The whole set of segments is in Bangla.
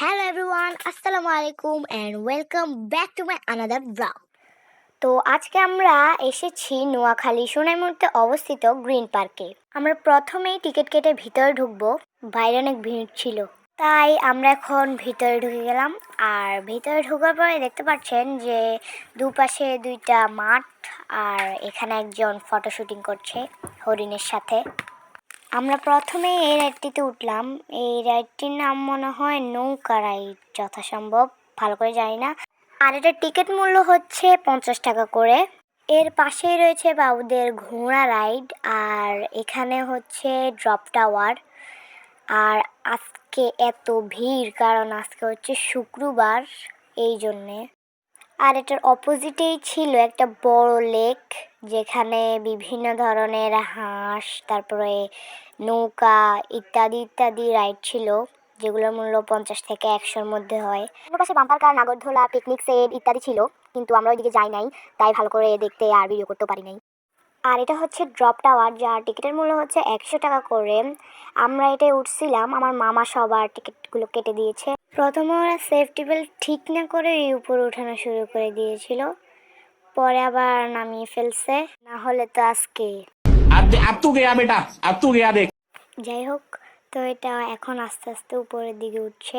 হ্যালো এভরিওয়ান আসসালামু আলাইকুম and welcome back to my another blog তো আজকে আমরা এসেছি নোয়াখালী সোনাই মুহূর্তে অবস্থিত গ্রিন পার্কে। আমরা প্রথমেই টিকিট কেটে ভিতরে ঢুকবো। বাইরে অনেক ভিড় ছিল। তাই আমরা এখন ভিতরে ঢুকে গেলাম। আর ভিতরে ঢোকার পরে দেখতে পাচ্ছেন যে দুপাশে দুইটা মাঠ আর এখানে একজন ফটো শুটিং করছে হরিণের সাথে। আমরা প্রথমে এই রাইডটিতে উঠলাম। এই রাইডটির নাম মনে হয় নৌকা রাইড, যথাসম্ভব। ভালো করে জানি না। আর এটার টিকিট মূল্য হচ্ছে পঞ্চাশ টাকা করে। এর পাশেই রয়েছে বাবুদের ঘোড়া রাইড আর এখানে হচ্ছে ড্রপ টাওয়ার। আর আজকে এত ভিড়, কারণ আজকে হচ্ছে শুক্রবার, এই জন্যে। আর এটার অপোজিটেই ছিল একটা বড় লেক যেখানে বিভিন্ন ধরনের হাঁস, তারপরে নৌকা ইত্যাদি ইত্যাদি রাইড ছিল, যেগুলোর মূল্য পঞ্চাশ থেকে একশোর মধ্যে হয়। পাশে বাম্পার কার নাগরদোলা পিকনিক সেট ইত্যাদি ছিল, কিন্তু আমরা ওইদিকে যাই নাই, তাই ভালো করে দেখতে আর ভিডিও করতেও পারি নাই। আর এটা হচ্ছে ড্রপ টাওয়ার যার টিকিটের মূল্য হচ্ছে একশো টাকা করে। আমরা এটায় উঠছিলাম, আমার মামা সবার টিকিটগুলো কেটে দিয়েছে। প্রথমে ওরা সেফটি বেল্ট ঠিক না করে উপরে উঠানো শুরু করে দিয়েছিল। পরে আবার নামিয়ে ফেলছে। না হলে তো আজকে। যাই হোক তো এটা এখন আস্তে আস্তে উপরের দিকে উঠছে।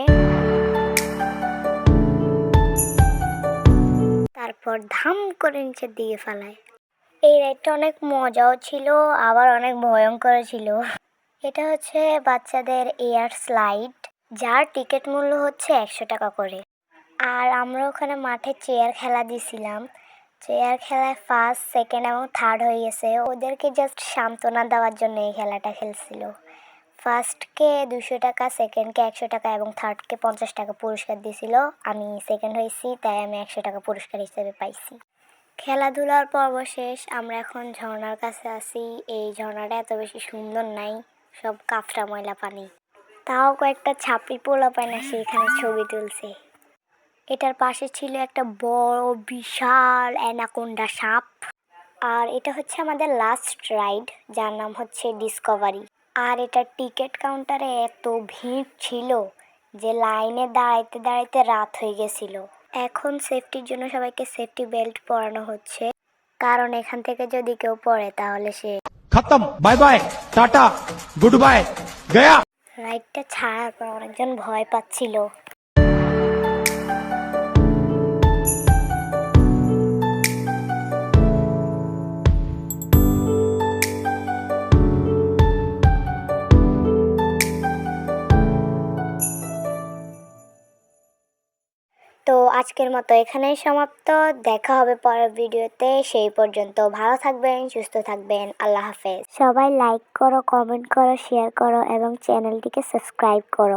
তারপর ধাম করে নিচের দিকে ফেলায়। এই রাইডটা অনেক মজাও ছিল আবার অনেক ভয়ঙ্কর ছিল। এটা হচ্ছে বাচ্চাদের এয়ার স্লাইড যার টিকিট মূল্য হচ্ছে একশো টাকা করে। আর আমরা ওখানে মাঠে চেয়ার খেলা দিছিলাম। চেয়ার খেলায় ফার্স্ট সেকেন্ড এবং থার্ড হয়ে গেছে। ওদেরকে জাস্ট সান্ত্বনা দেওয়ার জন্য এই খেলাটা খেলছিল। ফার্স্টকে দুশো টাকা সেকেন্ডকে একশো টাকা এবং থার্ডকে পঞ্চাশ টাকা পুরস্কার দিয়েছিল আমি সেকেন্ড হয়েছি, তাই আমি একশো টাকা পুরস্কার হিসেবে পাইছি। খেলাধুলার পর্ব শেষ। আমরা এখন ঝর্ণার কাছে আছি। এই ঝর্ণাটা এত বেশি সুন্দর নাই। সব কাঁচরা ময়লা পানি। তাও কয়েকটা ছাপড়ি পোলা পায় না সেখানে ছবি তুলছে। এটার পাশে ছিল একটা বড়, বিশাল অ্যানাকোন্ডা সাপ। আর এটা হচ্ছে আমাদের লাস্ট রাইড যার নাম হচ্ছে ডিসকভারি আর এটা টিকিট কাউন্টারে এত ভিড় ছিল যে লাইনে দাঁড়াইতে দাঁড়াইতে রাত হয়ে গেছিল। এখন সেফটির জন্য সবাইকে সেফটি বেল্ট পরানো হচ্ছে। কারণ এখান থেকে যদি কেউ পড়ে তাহলে সে খতম bye bye tata goodbye গয়া। রাইডটা ছাড়ার পর অনেকজন ভয় পাচ্ছিল। তো আজকের মতো এখানেই সমাপ্ত। দেখা হবে পরের ভিডিওতে। সেই পর্যন্ত ভালো থাকবেন, সুস্থ থাকবেন। আল্লাহ হাফেজ। সবাই লাইক করো কমেন্ট করো শেয়ার করো এবং চ্যানেলটিকে সাবস্ক্রাইব করো।